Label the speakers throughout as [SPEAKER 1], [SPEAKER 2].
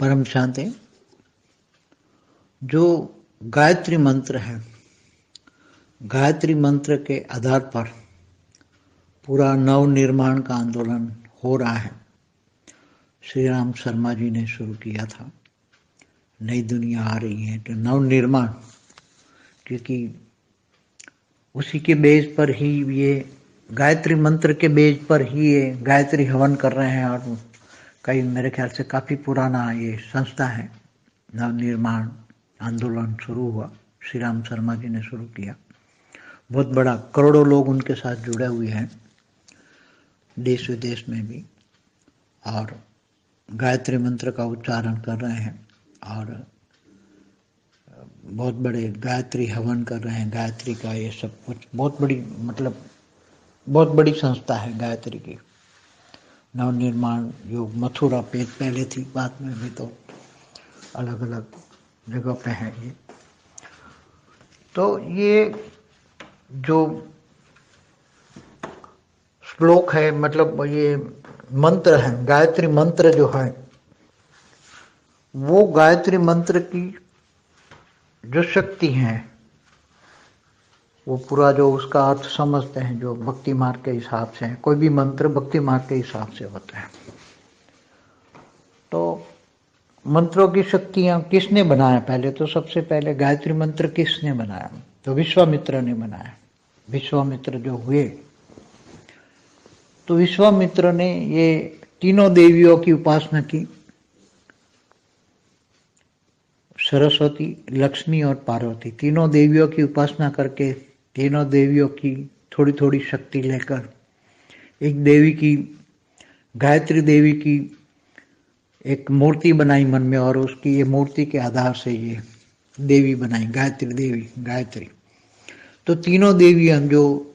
[SPEAKER 1] परम शांति। जो गायत्री मंत्र है, गायत्री मंत्र के आधार पर पूरा नव निर्माण का आंदोलन हो रहा है। श्री राम शर्मा जी ने शुरू किया था। नई दुनिया आ रही है तो नव निर्माण क्योंकि उसी के बेस पर ही ये गायत्री मंत्र के बेस पर ही ये गायत्री हवन कर रहे हैं और कई मेरे ख्याल से काफ़ी पुराना ये संस्था है। नव निर्माण आंदोलन शुरू हुआ। श्री राम शर्मा जी ने शुरू किया। बहुत बड़ा, करोड़ों लोग उनके साथ जुड़े हुए हैं। देश विदेश में भी। और गायत्री मंत्र का उच्चारण कर रहे हैं। और बहुत बड़े गायत्री हवन कर रहे हैं। गायत्री का ये सब कुछ बहुत बड़ी मतलब बहुत बड़ी संस्था है गायत्री की। नव निर्माण योग मथुरा पे पहले थी, बाद में भी तो अलग अलग जगह पे है ये। तो ये जो श्लोक है मतलब ये मंत्र है, गायत्री मंत्र जो है, वो गायत्री मंत्र की जो शक्ति है वो पूरा जो उसका अर्थ समझते हैं, जो भक्ति मार्ग के हिसाब से है, कोई भी मंत्र भक्ति मार्ग के हिसाब से होता है। तो मंत्रों की शक्तियाँ किसने बनाया? पहले तो सबसे पहले गायत्री मंत्र किसने बनाया? तो विश्वामित्र ने बनाया। विश्वामित्र जो हुए तो विश्वामित्र ने ये तीनों देवियों की उपासना की। सरस्वती, लक्ष्मी और पार्वती, तीनों देवियों की उपासना करके तीनों देवियों की थोड़ी थोड़ी शक्ति लेकर, एक देवी की, गायत्री देवी की एक मूर्ति बनाई मन में और उसकी ये मूर्ति के आधार से ये देवी बनाई, गायत्री देवी, गायत्री। तो तीनों देवी हम जो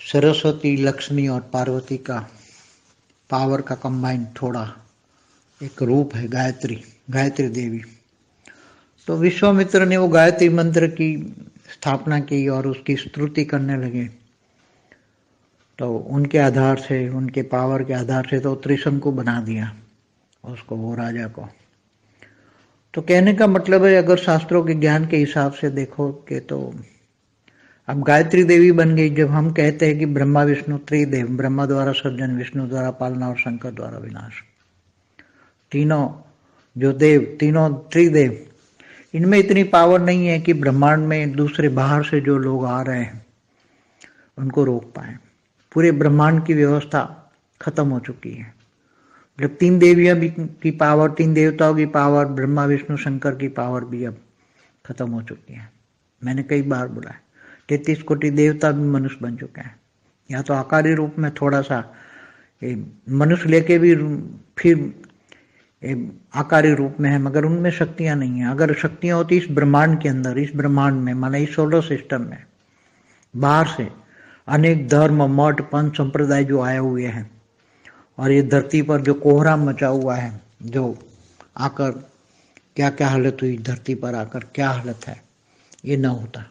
[SPEAKER 1] सरस्वती, लक्ष्मी और पार्वती का पावर का कंबाइन थोड़ा एक रूप है, गायत्री गायत्री देवी। तो विश्वामित्र ने वो गायत्री मंत्र की स्थापना की और उसकी स्तुति करने लगे। तो उनके आधार से, उनके पावर के आधार से तो त्रिशंकु को बना दिया, उसको, वो राजा को। तो कहने का मतलब है, अगर शास्त्रों के ज्ञान के हिसाब से देखो कि तो अब गायत्री देवी बन गई, जब हम कहते हैं कि ब्रह्मा विष्णु त्रिदेव, ब्रह्मा द्वारा सर्जन विष्णु द्वारा पालना और शंकर द्वारा विनाश। तीनों जो देव, तीनों त्रिदेव इनमें इतनी पावर नहीं है कि ब्रह्मांड में दूसरे बाहर से जो लोग आ रहे हैं, उनको रोक पाए। पूरे ब्रह्मांड की व्यवस्था खत्म हो चुकी है। मतलब तीन देवियाँ भी की पावर, तीन देवताओं की पावर, ब्रह्मा, विष्णु, शंकर की पावर भी अब खत्म हो चुकी है। मैंने कई बार बोला है, तैतीस कोटि देवता भी मनुष्य बन चुके हैं। या तो आकारी रूप में थोड़ा सा मनुष्य लेके भी फिर आकारी रूप में है, मगर उनमें शक्तियाँ नहीं है। अगर शक्तियाँ होती इस ब्रह्मांड के अंदर, इस ब्रह्मांड में, माना इस सोलर सिस्टम में, बाहर से, अनेक धर्म, मठ, पंथ, संप्रदाय जो आए हुए हैं, और ये धरती पर जो कोहरा मचा हुआ है, जो आकर क्या क्या हालत हुई, धरती पर आकर क्या हालत है, ये न होता।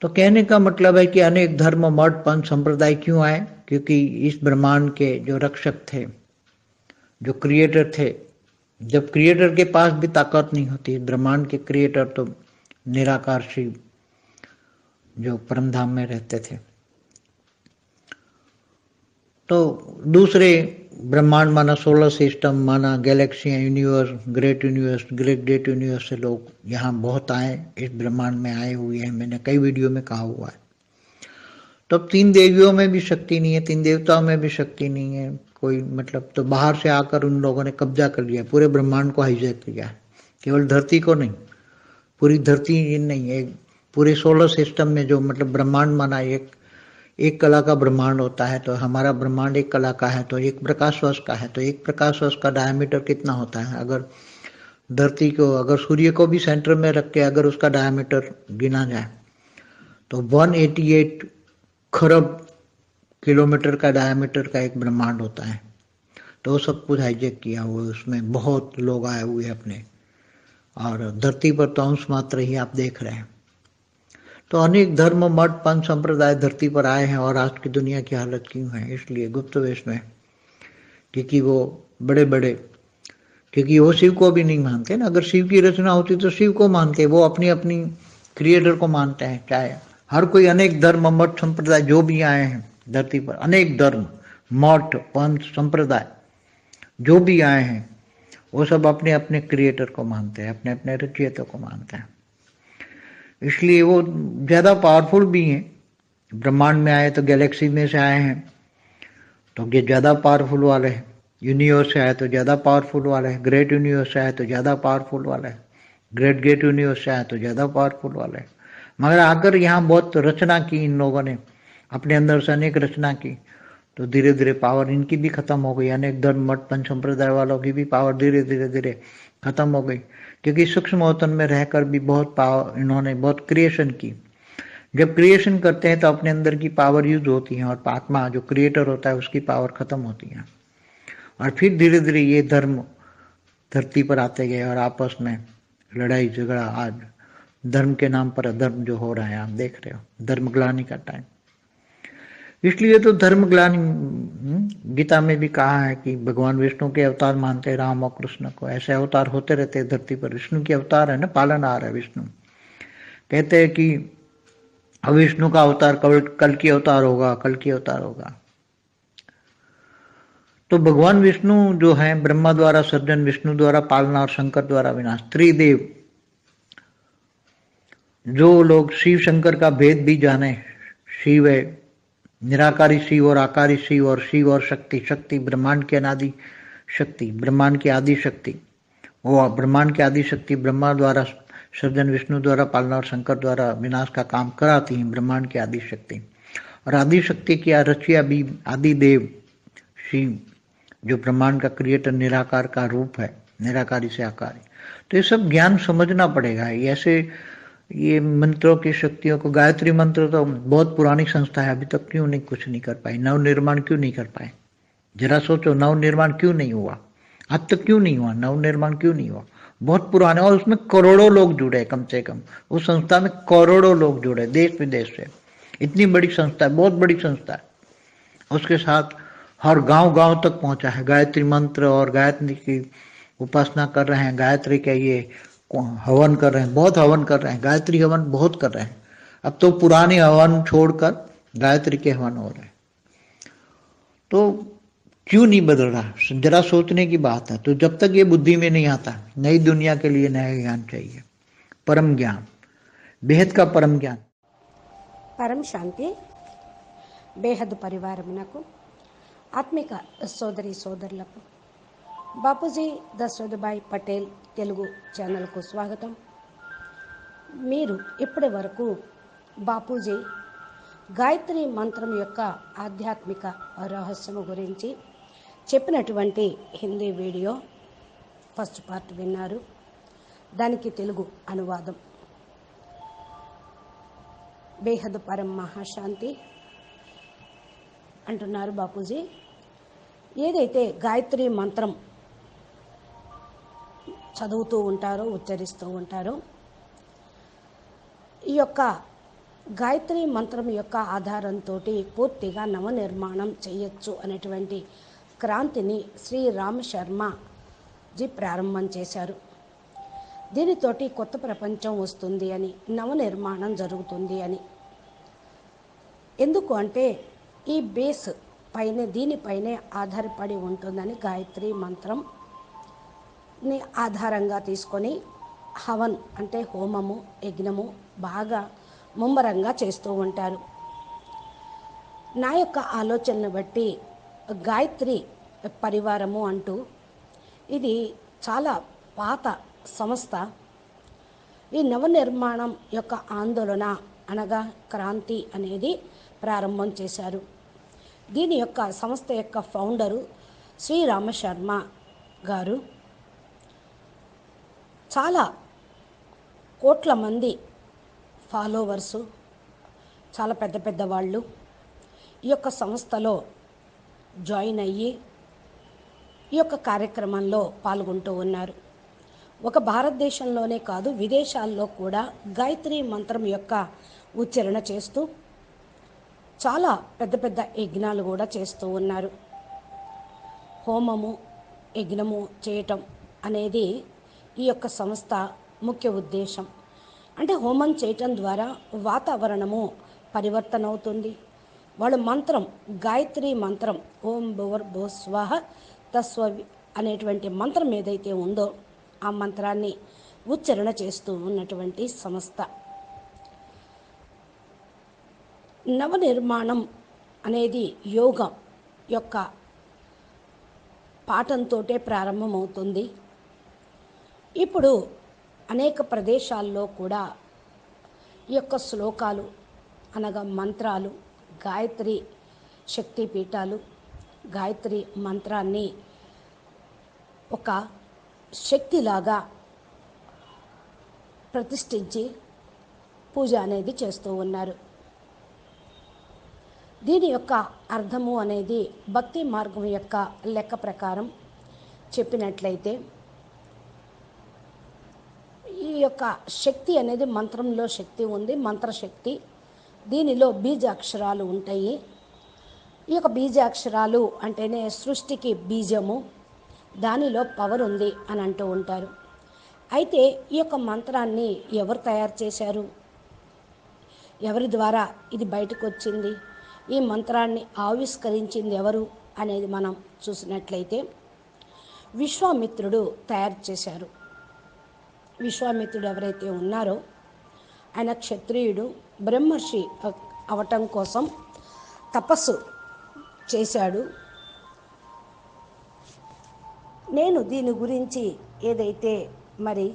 [SPEAKER 1] तो कहने का मतलब है कि अनेक धर्म, मठ, पंथ, संप्रदाय क्यों आए? क्योंकि इस ब्रह्मांड के जो रक्षक थे जो क्रिएटर थे, जब क्रिएटर के पास भी ताकत नहीं होती, ब्रह्मांड के क्रिएटर तो निराकार शिव जो परमधाम में रहते थे। तो दूसरे ब्रह्मांड माना सोलर सिस्टम माना galaxy universe great universe great great universe से लोग यहाँ बहुत आए, इस ब्रह्मांड में आए हुए हैं। मैंने कई वीडियो में कहा हुआ है। तो अब तीन देवियों में भी शक्ति नहीं है, तीन देवताओं में भी शक्ति नहीं है। कोई मतलब तो बाहर से आकर उन लोगों ने कब्जा कर लिया, पूरे ब्रह्मांड को हाईजैक किया है। केवल धरती को नहीं, पूरी धरती नहीं है पूरे सोलर सिस्टम में जो मतलब ब्रह्मांड माना एक एक कला का ब्रह्मांड होता है तो हमारा ब्रह्मांड एक कला का है तो एक प्रकाश वर्ष का है तो एक प्रकाश वर्ष का डायमीटर कितना होता है? अगर धरती को, अगर सूर्य को भी सेंटर में रख के अगर उसका डायमीटर गिना जाए तो 188 खरब किलोमीटर का डायमीटर का एक ब्रह्मांड होता है। तो सब कुछ हाईजेक किया हुआ है, उसमें बहुत लोग आए हुए अपने। और धरती पर तो अंश मात्र ही आप देख रहे हैं। तो अनेक धर्म, मठ, पंथ, संप्रदाय धरती पर आए हैं और आज की दुनिया की हालत क्यों है? इसलिए गुप्त वेश में। क्योंकि वो बड़े बड़े क्योंकि वो शिव को भी नहीं मानते ना। अगर शिव की रचना होती तो शिव को मानते, वो अपनी अपनी क्रिएटर को मानते हैं, चाहे हर कोई अनेक धर्म, मठ संप्रदाय, जो भी आए हैं धरती पर, अनेक धर्म, मठ, पंथ, संप्रदाय, जो भी आए हैं, वो सब अपने अपने क्रिएटर को मानते हैं अपने अपने रचयिता को मानते हैं। इसलिए वो ज़्यादा पावरफुल भी हैं। ब्रह्मांड में आए तो गैलेक्सी में से आए हैं तो ये ज़्यादा पावरफुल वाले हैं। यूनिवर्स से आए तो ज़्यादा पावरफुल वाले हैं। ग्रेट यूनिवर्स से आए तो ज़्यादा पावरफुल वाले हैं। ग्रेट ग्रेट यूनिवर्स से आए तो ज़्यादा पावरफुल वाले हैं। मगर अगर यहाँ बहुत रचना की इन लोगों ने, अपने अंदर से अनेक रचना की तो धीरे धीरे पावर इनकी भी खत्म हो गई, अनेक धर्म, मठ, पंच संप्रदाय वालों की भी पावर धीरे धीरे धीरे खत्म हो गई, क्योंकि सूक्ष्म वतन में रहकर भी बहुत पावर इन्होंने, बहुत क्रिएशन की। जब क्रिएशन करते हैं तो अपने अंदर की पावर यूज़ होती है और आत्मा जो क्रिएटर होता है उसकी पावर खत्म होती है। और फिर धीरे धीरे ये धर्म धरती पर आते गए और आपस में लड़ाई, झगड़ा आज धर्म के नाम पर अधर्म जो हो रहा है, आप देख रहे हो धर्म ग्लानी का टाइम इसलिए तो धर्म ग्लानी गीता में भी कहा है कि भगवान विष्णु के अवतार मानते राम और कृष्ण को। ऐसे अवतार होते रहते हैं धरती पर। विष्णु के अवतार है ना, पालन आ रहा है विष्णु। कहते हैं कि अब विष्णु का अवतार कल कल की अवतार होगा, कल की अवतार होगा। तो भगवान विष्णु जो है, ब्रह्मा द्वारा सर्जन विष्णु द्वारा, पालना और शंकर द्वारा विनाश, त्रिदेव। जो लोग शिव शंकर का भेद भी जाने, शिव है, निराकारी शिव और आकारी शिव और शिव और शक्ति शक्ति ब्रह्मांड की अनादि शक्ति, ब्रह्मांड की आदि शक्ति। वो ब्रह्मांड की आदि शक्ति ब्रह्मा द्वारा सर्जन विष्णु द्वारा पालना और शंकर द्वारा विनाश का काम कराती हैं, ब्रह्मांड की आदि शक्ति। और आदि शक्ति की रचिया भी आदि देव, शिव, जो ब्रह्मांड का क्रिएटर निराकार का रूप है, निराकारी से आकारी। तो ये सब ज्ञान समझना पड़ेगा। ऐसे ये मंत्रों की शक्तियों को, गायत्री मंत्र तो बहुत पुरानी संस्था है, अभी तक क्यों नहीं कुछ नहीं कर पाई, नव निर्माण क्यों नहीं कर पाए? जरा सोचो, नव निर्माण क्यों नहीं हुआ? अब तक क्यों नहीं हुआ? नव निर्माण क्यों नहीं हुआ? बहुत पुराने, और उसमें करोड़ों लोग जुड़े कम से कम। उस संस्था में करोड़ों लोग जुड़े देश विदेश से। इतनी बड़ी संस्था है, बहुत बड़ी संस्था है। उसके साथ हर गाँव गाँव तक पहुँचा है। गायत्री मंत्र और गायत्री की उपासना कर रहे हैं। गायत्री के ये हवन कर रहे हैं बहुत हवन कर रहे हैं गायत्री हवन बहुत कर रहे हैं अब तो पुराने हवन छोड़कर गायत्री के हवन हो रहे हैं तो क्यों नहीं बदल रहा जरा सोचने की बात है तो जब तक ये बुद्धि में नहीं आता नई दुनिया के लिए नया ज्ञान चाहिए परम ज्ञान बेहद का परम ज्ञान
[SPEAKER 2] పరం శాంతి బేహద్ పరివారమునకు ఆత్మిక సోదరి సోదరులకు బాపూజీ దశరథభాయ్ పటేల్ తెలుగు ఛానల్కు స్వాగతం. మీరు ఇప్పటి వరకు బాపూజీ గాయత్రి మంత్రం యొక్క ఆధ్యాత్మిక రహస్యము గురించి చెప్పినటువంటి హిందీ వీడియో ఫస్ట్ పార్ట్ విన్నారు. దానికి తెలుగు అనువాదం. బేహద్ పరం మహాశాంతి అంటున్నారు బాపూజీ. ఏదైతే గాయత్రి మంత్రం చదువుతూ ఉంటారు ఉచ్చరిస్తూ ఉంటారు. ఈ యొక్క గాయత్రి మంత్రం యొక్క ఆధారంతో పూర్తిగా నవనిర్మాణం చేయొచ్చు అనేటువంటి క్రాంతిని శ్రీ రామ్ శర్మ జీ ప్రారంభం చేశారు. దీనితోటి కొత్త ప్రపంచం వస్తుంది అని నవనిర్మాణం జరుగుతుంది అని. ఎందుకు అంటే ఈ బేస్ పైన దీనిపైనే ఆధారపడి ఉంటుందని గాయత్రి మంత్రం ని ఆధారంగా తీసుకొని హవన్ అంటే హోమము యజ్ఞము బాగా ముమ్మరంగా చేస్తూ ఉంటారు. నా యొక్క ఆలోచనను బట్టి గాయత్రి పరివారము అంటూ ఇది చాలా పాత సంస్థ. ఈ నవనిర్మాణం యొక్క ఆందోళన అనగా క్రాంతి అనేది ప్రారంభం చేశారు. దీని యొక్క సంస్థ యొక్క ఫౌండరు శ్రీరామశర్మ గారు. చాలా కోట్ల మంది ఫాలోవర్సు చాలా పెద్ద పెద్ద వాళ్ళు ఈ యొక్క సంస్థలో జాయిన్ అయ్యి ఈ యొక్క కార్యక్రమంలో పాల్గొంటూ ఉన్నారు. ఒక భారతదేశంలోనే కాదు విదేశాల్లో కూడా గాయత్రి మంత్రం యొక్క ఉచ్చారణ చేస్తూ చాలా పెద్ద పెద్ద యజ్ఞాలు కూడా చేస్తూ ఉన్నారు. హోమము యజ్ఞము చేయటం అనేది ఈ యొక్క సంస్థ ముఖ్య ఉద్దేశం. అంటే హోమం చేయటం ద్వారా వాతావరణము పరివర్తన అవుతుంది వాళ్ళు మంత్రం గాయత్రి మంత్రం ఓం భువర్ భో స్వాహ తస్వ అనేటువంటి మంత్రం ఏదైతే ఉందో ఆ మంత్రాన్ని ఉచ్చారణ చేస్తూ ఉన్నటువంటి సంస్థ. నవనిర్మాణం అనేది యోగం యొక్క పాఠంతోటే ప్రారంభమవుతుంది. ఇప్పుడు అనేక ప్రదేశాల్లో కూడా ఈ యొక్క శ్లోకాలు అనగా మంత్రాలు గాయత్రి శక్తి పీఠాలు గాయత్రి మంత్రాన్ని ఒక శక్తిలాగా ప్రతిష్ఠించి పూజ అనేది చేస్తూ ఉన్నారు. దీని యొక్క అర్థము అనేది భక్తి మార్గం యొక్క లెక్క ప్రకారం చెప్పినట్లయితే ఈ యొక్క శక్తి అనేది మంత్రంలో శక్తి ఉంది మంత్రశక్తి. దీనిలో బీజాక్షరాలు ఉంటాయి. ఈ యొక్క బీజాక్షరాలు అంటేనే సృష్టికి బీజము దానిలో పవర్ ఉంది అని అంటూ ఉంటారు. అయితే ఈ యొక్క మంత్రాన్ని ఎవరు తయారు చేశారు? ఎవరి ద్వారా ఇది బయటకు వచ్చింది ఈ మంత్రాన్ని ఆవిష్కరించింది ఎవరు అనేది మనం చూసినట్లయితే విశ్వామిత్రుడు తయారు చేశారు. విశ్వామిత్రుడు ఎవరైతే ఉన్నారో ఆయన క్షత్రియుడు బ్రహ్మర్షి అవటం కోసం తపస్సు చేశాడు. నేను దీని గురించి ఏదైతే మరి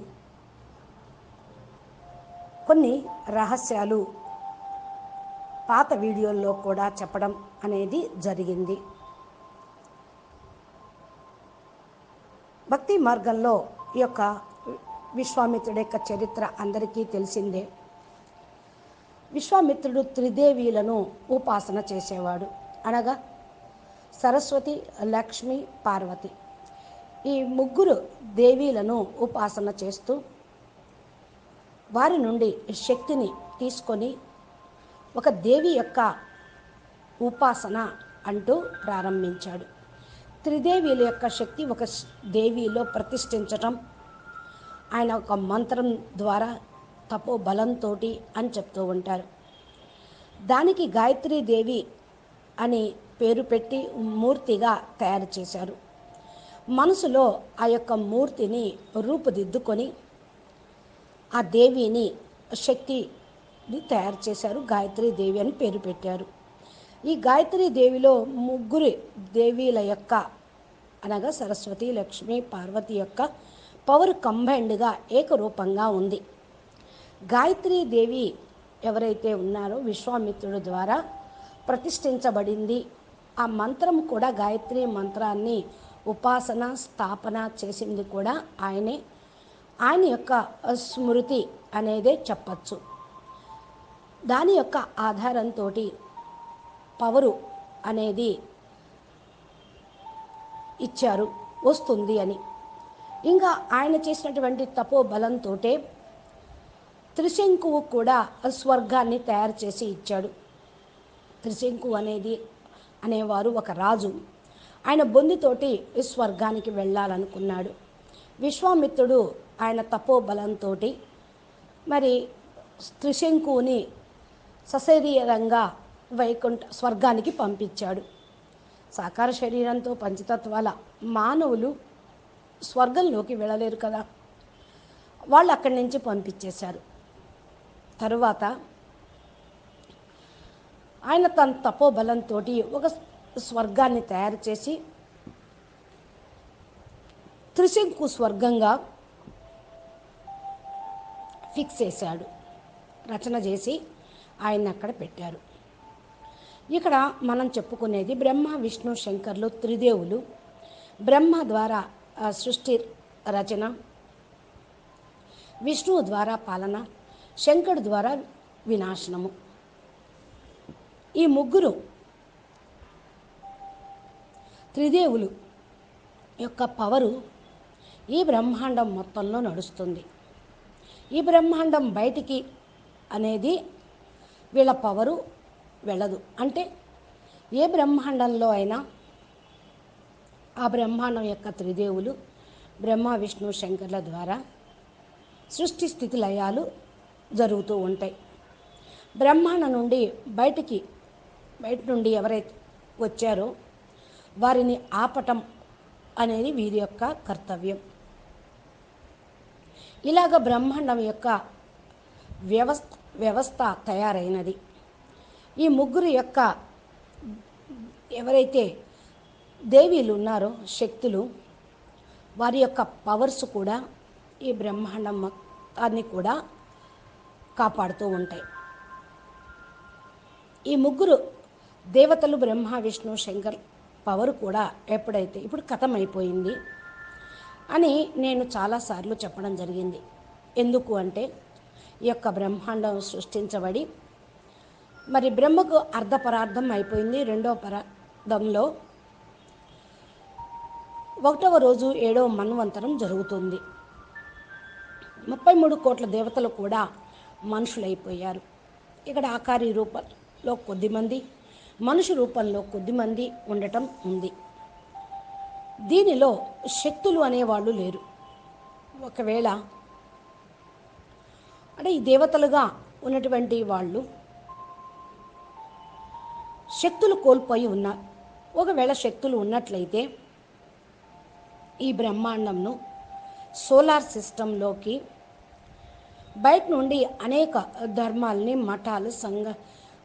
[SPEAKER 2] కొన్ని రహస్యాలు పాత వీడియోల్లో కూడా చెప్పడం అనేది జరిగింది. భక్తి మార్గంలో ఈ యొక్క విశ్వామిత్రుడి యొక్క చరిత్ర అందరికీ తెలిసిందే. విశ్వామిత్రుడు త్రిదేవీలను ఉపాసన చేసేవాడు. అనగా సరస్వతి లక్ష్మి పార్వతి. ఈ ముగ్గురు దేవీలను ఉపాసన చేస్తూ వారి నుండి శక్తిని తీసుకొని ఒక దేవి యొక్క ఉపాసన అంటూ ప్రారంభించాడు. త్రిదేవీల యొక్క శక్తి ఒక దేవిలో ప్రతిష్ఠించటం ఆయన ఒక మంత్రం ద్వారా తపో బలంతో అని చెప్తూ ఉంటారు. దానికి గాయత్రీ దేవి అని పేరు పెట్టి మూర్తిగా తయారు చేశారు. మనసులో ఆ యొక్క మూర్తిని రూపుదిద్దుకొని ఆ దేవిని శక్తిని తయారు చేశారు. గాయత్రీ దేవి అని పేరు పెట్టారు. ఈ గాయత్రీ దేవిలో ముగ్గురు దేవీల యొక్క అనగా సరస్వతి లక్ష్మి పార్వతి యొక్క పవర్ కంబైన్డ్గా ఏకరూపంగా ఉంది. గాయత్రీ దేవి ఎవరైతే ఉన్నారో విశ్వామిత్రుడు ద్వారా ప్రతిష్ఠించబడింది. ఆ మంత్రం కూడా గాయత్రి మంత్రాన్ని ఉపాసన స్థాపన చేసింది కూడా ఆయనే. ఆయన యొక్క స్మృతి అనేదే చెప్పచ్చు. దాని యొక్క ఆధారంతో పవరు అనేది ఇచ్చారు వస్తుంది అని. ఇంకా ఆయన చేసినటువంటి తపో బలంతో త్రిశంకువు కూడా స్వర్గాన్ని తయారు చేసి ఇచ్చాడు. త్రిశంకు అనేది అనేవారు ఒక రాజు. ఆయన బొందితోటి స్వర్గానికి వెళ్ళాలనుకున్నాడు. విశ్వామిత్రుడు ఆయన తపోబలంతో మరి త్రిశంకుని సశరీరంగా వైకుంఠ స్వర్గానికి పంపించాడు. సాకార శరీరంతో పంచతత్వాల మానవులు స్వర్గంలోకి వెళ్ళలేరు కదా. వాళ్ళు అక్కడి నుంచి పంపించేశారు. తరువాత ఆయన తన తపోబలంతో ఒక స్వర్గాన్ని తయారు చేసి త్రిశంకు స్వర్గంగా ఫిక్స్ చేశాడు. రచన చేసి ఆయన అక్కడ పెట్టారు. ఇక్కడ మనం చెప్పుకునేది బ్రహ్మ విష్ణు శంకర్లు త్రిదేవులు బ్రహ్మ ద్వారా సృష్టి రచన. విష్ణువు ద్వారా పాలన శంకరుడు ద్వారా వినాశనము. ఈ ముగ్గురు త్రిదేవులు యొక్క పవరు ఈ బ్రహ్మాండం మొత్తంలో నడుస్తుంది. ఈ బ్రహ్మాండం బయటికి అనేది వీళ్ళ పవరు వెళ్ళదు. అంటే ఏ బ్రహ్మాండంలో అయినా ఆ బ్రహ్మాండం యొక్క త్రిదేవులు బ్రహ్మ విష్ణు శంకర్ల ద్వారా సృష్టి స్థితి లయాలు జరుగుతూ ఉంటాయి. బ్రహ్మాండం నుండి బయటికి బయట నుండి ఎవరైతే వచ్చారో వారిని ఆపటం అనేది వీరి యొక్క కర్తవ్యం. ఇలాగ బ్రహ్మాండం యొక్క వ్యవస్థ వ్యవస్థ తయారైనది. ఈ ముగ్గురు యొక్క ఎవరైతే దేవీలు ఉన్నారో శక్తులు వారి యొక్క పవర్స్ కూడా ఈ బ్రహ్మాండం మొత్తాన్ని కూడా కాపాడుతూ ఉంటాయి. ఈ ముగ్గురు దేవతలు బ్రహ్మ విష్ణు శంకర్ పవర్ కూడా ఎప్పుడైతే ఇప్పుడు కథమైపోయింది అని నేను చాలాసార్లు చెప్పడం జరిగింది. ఎందుకు అంటే ఈ యొక్క బ్రహ్మాండం సృష్టించబడి మరి బ్రహ్మకు అర్ధ పరార్థం అయిపోయింది. రెండో పరార్థంలో ఒకటవ రోజు ఏడవ మన్వంతరం జరుగుతుంది. ముప్పై మూడు కోట్ల దేవతలు కూడా మనుషులైపోయారు. ఇక్కడ ఆకారి రూపంలో కొద్దిమంది మనుషు రూపంలో కొద్దిమంది ఉండటం ఉంది. దీనిలో శక్తులు అనేవాళ్ళు లేరు. ఒకవేళ అంటే ఈ దేవతలుగా ఉన్నటువంటి వాళ్ళు శక్తులు కోల్పోయి ఉన్నారు. ఒకవేళ శక్తులు ఉన్నట్లయితే ఈ బ్రహ్మాండంను సోలార్ సిస్టంలోకి బయట నుండి అనేక ధర్మాలని మఠాలు సంఘ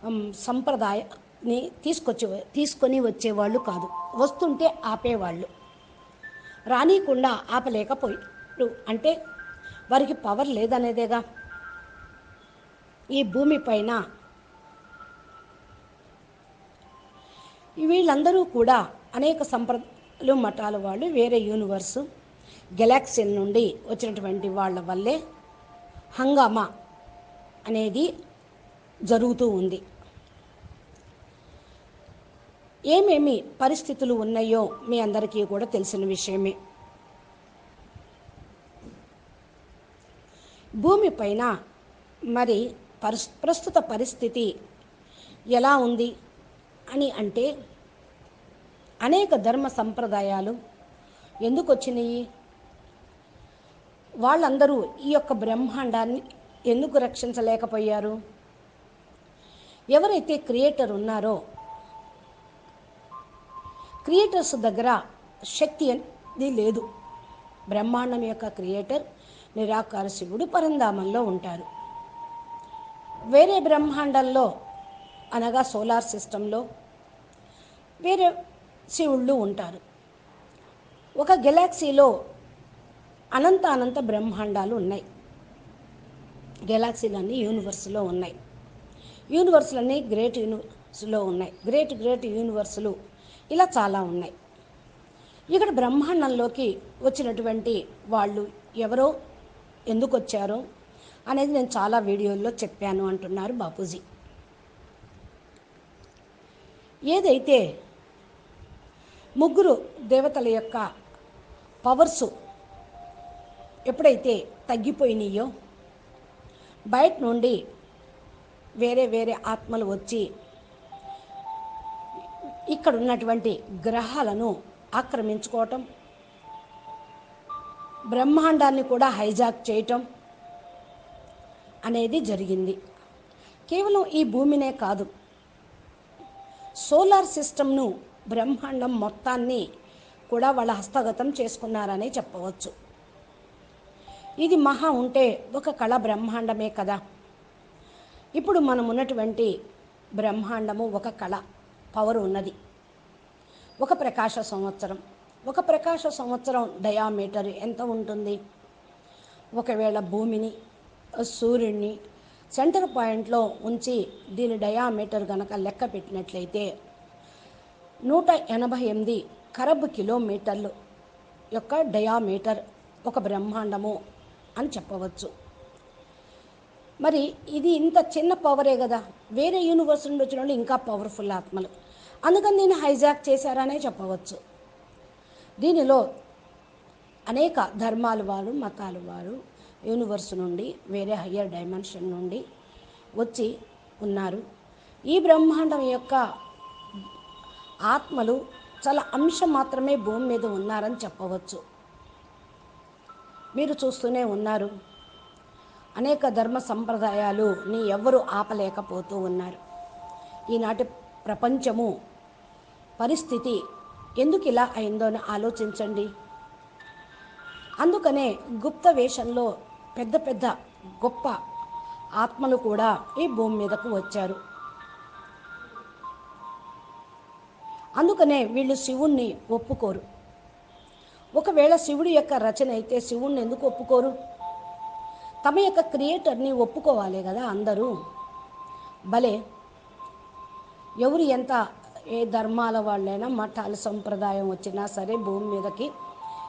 [SPEAKER 2] ఉమ్, సంప్రదాయాన్ని తీసుకొని వచ్చేవాళ్ళు కాదు. వస్తుంటే ఆపేవాళ్ళు. రానికుండా ఆపలేకపోయారు. అంటే వారికి పవర్ లేదనేదేగా? ఈ భూమి పైన వీళ్ళందరూ కూడా అనేక సంప్రదాయాలు మఠాల వాళ్ళు వేరే యూనివర్సు గెలాక్సీల నుండి వచ్చినటువంటి వాళ్ళ వల్లే హంగామా అనేది జరుగుతూ ఉంది. ఏమేమి పరిస్థితులు ఉన్నాయో మీ అందరికీ కూడా తెలిసిన విషయమే. భూమిపైన మరి పరిస్ ప్రస్తుత పరిస్థితి ఎలా ఉంది అని అంటే అనేక ధర్మ సంప్రదాయాలు ఎందుకు వచ్చినాయి వాళ్ళందరూ ఈ యొక్క బ్రహ్మాండాన్ని ఎందుకు రక్షించలేకపోయారు? ఎవరైతే క్రియేటర్ ఉన్నారో క్రియేటర్స్ దగ్గర శక్తి అనేది లేదు. బ్రహ్మాండం యొక్క క్రియేటర్ నిరాకార శివుడు పరంధామంలో ఉంటారు. వేరే బ్రహ్మాండంలో అనగా సోలార్ సిస్టంలో వేరే శివుళ్ళు ఉంటారు. ఒక గెలాక్సీలో అనంత అనంత బ్రహ్మాండాలు ఉన్నాయి. గెలాక్సీలన్నీ యూనివర్స్లో ఉన్నాయి. యూనివర్స్లన్నీ గ్రేట్ యూనివర్స్లో ఉన్నాయి. గ్రేట్ గ్రేట్ యూనివర్సులు ఇలా చాలా ఉన్నాయి. ఇక్కడ బ్రహ్మాండంలోకి వచ్చినటువంటి వాళ్ళు ఎవరో ఎందుకు వచ్చారో అనేది నేను చాలా వీడియోల్లో చెప్పాను అంటున్నారు బాపూజీ. ఏదైతే ముగ్గురు దేవతల యొక్క పవర్సు ఎప్పుడైతే తగ్గిపోయినాయో బయట నుండి వేరే వేరే ఆత్మలు వచ్చి ఇక్కడ ఉన్నటువంటి గ్రహాలను ఆక్రమించుకోవటం బ్రహ్మాండాన్ని కూడా హైజాక్ చేయటం అనేది జరిగింది. కేవలం ఈ భూమినే కాదు సోలార్ సిస్టమ్ను బ్రహ్మాండం మొత్తాన్ని కూడా వాళ్ళ హస్తగతం చేసుకున్నారనే చెప్పవచ్చు. ఇది మహా ఉంటే ఒక కళ బ్రహ్మాండమే కదా. ఇప్పుడు మనం ఉన్నటువంటి బ్రహ్మాండము ఒక కళ పవర్ ఉన్నది. ఒక ప్రకాశ సంవత్సరం. ఒక ప్రకాశ సంవత్సరం డయామీటర్ ఎంత ఉంటుంది? ఒకవేళ భూమిని సూర్యుడిని సెంటర్ పాయింట్లో ఉంచి దీని డయామీటర్ గనక లెక్క పెట్టినట్లయితే నూట ఎనభై ఎనిమిది కరబ్ కిలోమీటర్లు యొక్క డయామీటర్ ఒక బ్రహ్మాండము అని చెప్పవచ్చు. మరి ఇది ఇంత చిన్న పవరే కదా. వేరే యూనివర్స్ నుండి వచ్చిన వాళ్ళు ఇంకా పవర్ఫుల్ ఆత్మలు. అందుకని దీన్ని హైజాక్ చేశారనే చెప్పవచ్చు. దీనిలో అనేక ధర్మాలు వారు మతాలు వారు యూనివర్స్ నుండి వేరే హయ్యర్ డైమెన్షన్ నుండి వచ్చి ఉన్నారు. ఈ బ్రహ్మాండం యొక్క ఆత్మలు చాలా అంశం మాత్రమే భూమి మీద ఉన్నారని చెప్పవచ్చు. మీరు చూస్తూనే ఉన్నారు. అనేక ధర్మ సంప్రదాయాలు నీ ఎవ్వరూ ఆపలేకపోతూ ఉన్నారు. ఈనాటి ప్రపంచము పరిస్థితి ఎందుకు ఇలా అయిందో అని ఆలోచించండి. అందుకనే గుప్త వేషంలో పెద్ద పెద్ద గొప్ప ఆత్మలు కూడా ఈ భూమి మీదకు వచ్చారు. అందుకనే వీళ్ళు శివుణ్ణి ఒప్పుకోరు. ఒకవేళ శివుడి యొక్క రచన అయితే శివుణ్ణి ఎందుకు ఒప్పుకోరు? తమ యొక్క క్రియేటర్ని ఒప్పుకోవాలి కదా అందరూ. భలే! ఎవరు ఎంత ఏ ధర్మాల వాళ్ళైనా మఠాల సంప్రదాయం వచ్చినా సరే భూమి మీదకి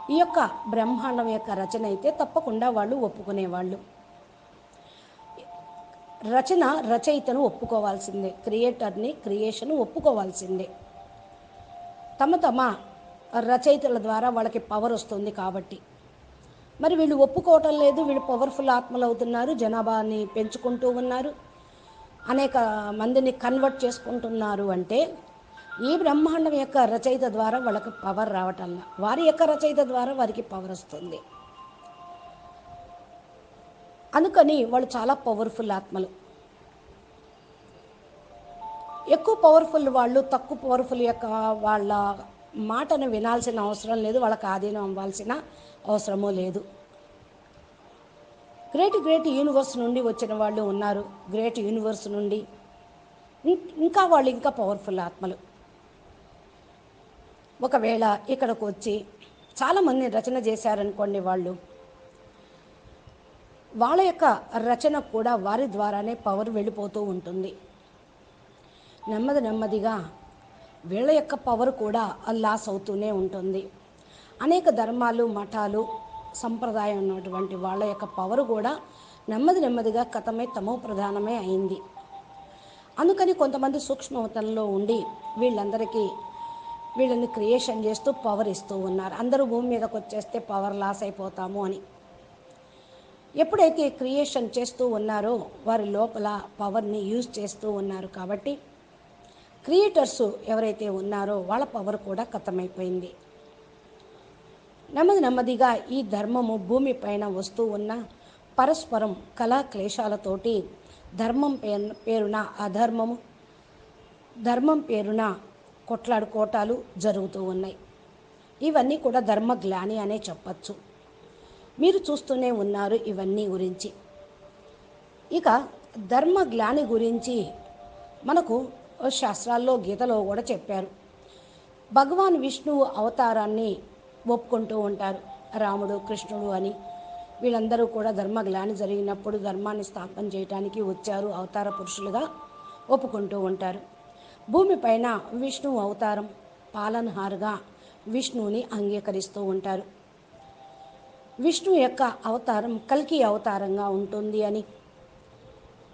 [SPEAKER 2] ఈ యొక్క బ్రహ్మాండం యొక్క రచన అయితే తప్పకుండా వాళ్ళు ఒప్పుకునేవాళ్ళు. రచన రచయితను ఒప్పుకోవాల్సిందే క్రియేటర్ని క్రియేషన్ ఒప్పుకోవాల్సిందే. తమ తమ రచయితల ద్వారా వాళ్ళకి పవర్ వస్తుంది కాబట్టి. మరి వీళ్ళు ఒప్పుకోవటం లేదు వీళ్ళు పవర్ఫుల్ ఆత్మలు అవుతున్నారు జనాభాని పెంచుకుంటూ ఉన్నారు అనేక మందిని కన్వర్ట్ చేసుకుంటున్నారు అంటే ఈ బ్రహ్మాండం యొక్క రచయిత ద్వారా వాళ్ళకి పవర్ రావటం వారి యొక్క రచయిత ద్వారా వారికి పవర్ వస్తుంది. అందుకని వాళ్ళు చాలా పవర్ఫుల్ ఆత్మలు. ఎక్కువ పవర్ఫుల్ వాళ్ళు తక్కువ పవర్ఫుల్ యొక్క వాళ్ళ మాటను వినాల్సిన అవసరం లేదు వాళ్ళకి ఆధీనం అవ్వాల్సిన అవసరము లేదు. గ్రేట్ గ్రేట్ యూనివర్స్ నుండి వచ్చిన వాళ్ళు ఉన్నారు. గ్రేట్ యూనివర్స్ నుండి ఇం- ఇంకా వాళ్ళు ఇంకా పవర్ఫుల్ ఆత్మలు. ఒకవేళ ఇక్కడికి వచ్చి చాలామంది రచన చేశారనుకోండి వాళ్ళు. వాళ్ళ యొక్క రచన కూడా వారి ద్వారానే పవర్ వెళ్ళిపోతూ ఉంటుంది. నెమ్మది నెమ్మదిగా వీళ్ళ యొక్క పవర్ కూడా లాస్ అవుతూనే ఉంటుంది. అనేక ధర్మాలు మఠాలు సంప్రదాయం ఉన్నటువంటి వాళ్ళ యొక్క పవర్ కూడా నెమ్మది నెమ్మదిగా కథమే తమో ప్రధానమే అయింది. అందుకని కొంతమంది సూక్ష్మవతంలో ఉండి వీళ్ళందరికీ వీళ్ళని క్రియేషన్ చేస్తూ పవర్ ఇస్తూ ఉన్నారు. అందరూ భూమి మీదకి వచ్చేస్తే పవర్ లాస్ అయిపోతాము అని. ఎప్పుడైతే క్రియేషన్ చేస్తూ ఉన్నారో వారి లోపల పవర్ని యూజ్ చేస్తూ ఉన్నారు కాబట్టి క్రియేటర్స్ ఎవరైతే ఉన్నారో వాళ్ళ పవర్ కూడా కథమైపోయింది నెమ్మది నెమ్మదిగా ఈ ధర్మము భూమి పైన వస్తూ ఉన్న పరస్పరం కళా క్లేశాలతోటి ధర్మం పేరు పేరున అధర్మము ధర్మం పేరున కొట్లాడుకోటాలు జరుగుతూ ఉన్నాయి. ఇవన్నీ కూడా ధర్మ గ్లాని అనే చెప్పచ్చు. మీరు చూస్తూనే ఉన్నారు ఇవన్నీ గురించి. ఇక ధర్మ గ్లాని గురించి మనకు శాస్త్రాల్లో గీతలో కూడా చెప్పారు. భగవాన్ విష్ణువు అవతారాన్ని ఒప్పుకుంటూ ఉంటారు. రాముడు కృష్ణుడు అని. వీళ్ళందరూ కూడా ధర్మ గ్లాని జరిగినప్పుడు ధర్మాన్ని స్థాపన చేయడానికి వచ్చారు అవతార పురుషులుగా ఒప్పుకుంటూ ఉంటారు. భూమిపైన విష్ణువు అవతారం పాలనహారుగా విష్ణువుని అంగీకరిస్తూ ఉంటారు. విష్ణు యొక్క అవతారం కల్కి అవతారంగా ఉంటుంది అని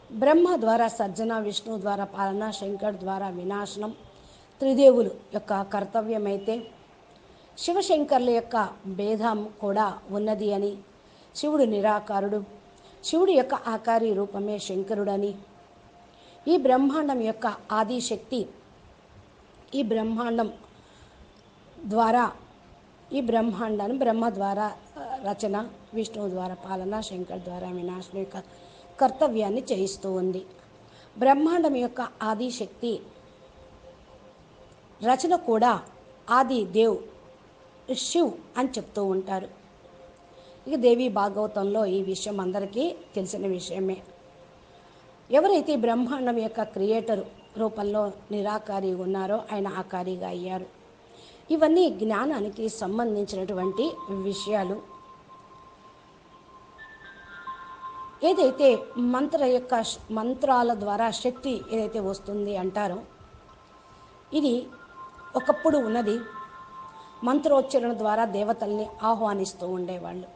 [SPEAKER 2] బ్రహ్మ ద్వారా సర్జన విష్ణు ద్వారా పాలన శంకర్ ద్వారా వినాశనం త్రిదేవులు యొక్క కర్తవ్యమైతే శివశంకర్ల యొక్క భేదం కూడా ఉన్నది అని శివుడు నిరాకారుడు. శివుడి యొక్క ఆకారి రూపమే శంకరుడని. ఈ బ్రహ్మాండం యొక్క ఆదిశక్తి ఈ బ్రహ్మాండం ద్వారా ఈ బ్రహ్మాండాన్ని బ్రహ్మ ద్వారా రచన విష్ణువు ద్వారా పాలన శంకర్ ద్వారా వినాశనం యొక్క కర్తవ్యాన్ని చేయిస్తూ ఉంది. బ్రహ్మాండం యొక్క ఆది శక్తి రచన కూడా ఆది దేవ్ శివ్ అని చెప్తూ ఉంటారు. ఇక దేవి భాగవతంలో ఈ విషయం అందరికీ తెలిసిన విషయమే. ఎవరైతే బ్రహ్మాండం యొక్క క్రియేటర్ రూపంలో నిరాకారి ఉన్నారో ఆయన ఆకారిగా అయ్యారు. ఇవన్నీ జ్ఞానానికి సంబంధించినటువంటి విషయాలు. ఏదైతే మంత్ర యొక్క మంత్రాల ద్వారా శక్తి ఏదైతే వస్తుంది అంటారో ఇది ఒకప్పుడు ఉన్నది. మంత్రోచ్చరణ ద్వారా దేవతల్ని ఆహ్వానిస్తూ ఉండేవాళ్ళు.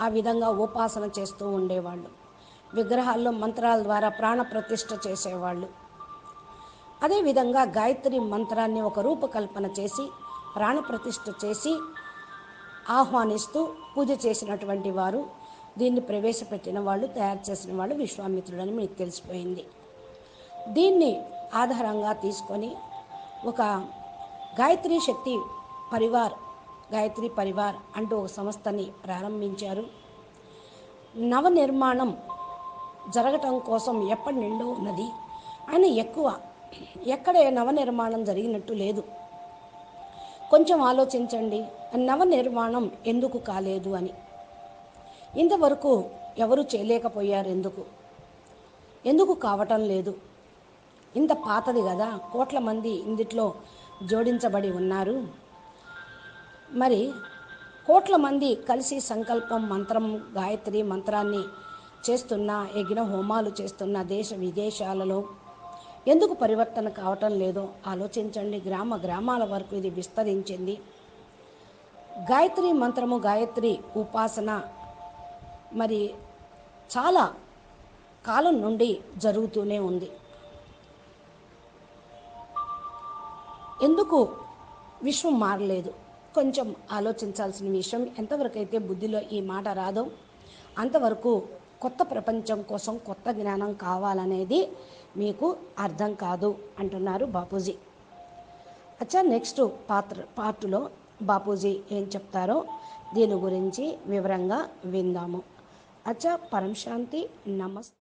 [SPEAKER 2] ఆ విధంగా ఉపాసన చేస్తూ ఉండేవాళ్ళు. విగ్రహాల్లో మంత్రాల ద్వారా ప్రాణ ప్రతిష్ఠ చేసేవాళ్ళు. అదేవిధంగా గాయత్రి మంత్రాన్ని ఒక రూపకల్పన చేసి ప్రాణప్రతిష్ఠ చేసి ఆహ్వానిస్తూ పూజ చేసినటువంటి వారు దీన్ని ప్రవేశపెట్టిన వాళ్ళు తయారు చేసిన వాళ్ళు విశ్వామిత్రుడని మీకు తెలిసిపోయింది. దీన్ని ఆధారంగా తీసుకొని ఒక గాయత్రి శక్తి పరివార్ గాయత్రి పరివార్ అంటూ ఒక సంస్థని ప్రారంభించారు. నవ నిర్మాణం జరగటం కోసం ఎప్పటి నిండో ఉన్నది. ఆయన ఎక్కువ ఎక్కడ నవ నిర్మాణం జరిగినట్టు లేదు. కొంచెం ఆలోచించండి నవ నిర్మాణం ఎందుకు కాలేదు అని. ఇంతవరకు ఎవరు చేయలేకపోయారు ఎందుకు? ఎందుకు కావటం లేదు? ఇంత పాతది కదా కోట్ల మంది ఇందిట్లో జోడించబడి ఉన్నారు. మరి కోట్ల మంది కలిసి సంకల్పం మంత్రం గాయత్రి మంత్రాన్ని చేస్తున్న యజ్ఞ హోమాలు చేస్తున్న దేశ విదేశాలలో ఎందుకు పరివర్తన కావటం లేదో ఆలోచించండి. గ్రామ గ్రామాల వరకు ఇది విస్తరించింది. గాయత్రి మంత్రము గాయత్రి ఉపాసన మరి చాలా కాలం నుండి జరుగుతూనే ఉంది. ఎందుకు విశ్వం మారలేదు? కొంచెం ఆలోచించాల్సిన విషయం ఎంతవరకు అయితే బుద్ధిలో ఈ మాట రాదో అంతవరకు కొత్త ప్రపంచం కోసం కొత్త జ్ఞానం కావాలనేది మీకు అర్థం కాదు అంటున్నారు బాపూజీ. అచ్చా నెక్స్ట్ పాత్ర పార్టులో బాపూజీ ఏం చెప్తారో దీని గురించి వివరంగా విందాము. అచ్చా పరం శాంతి నమస్తే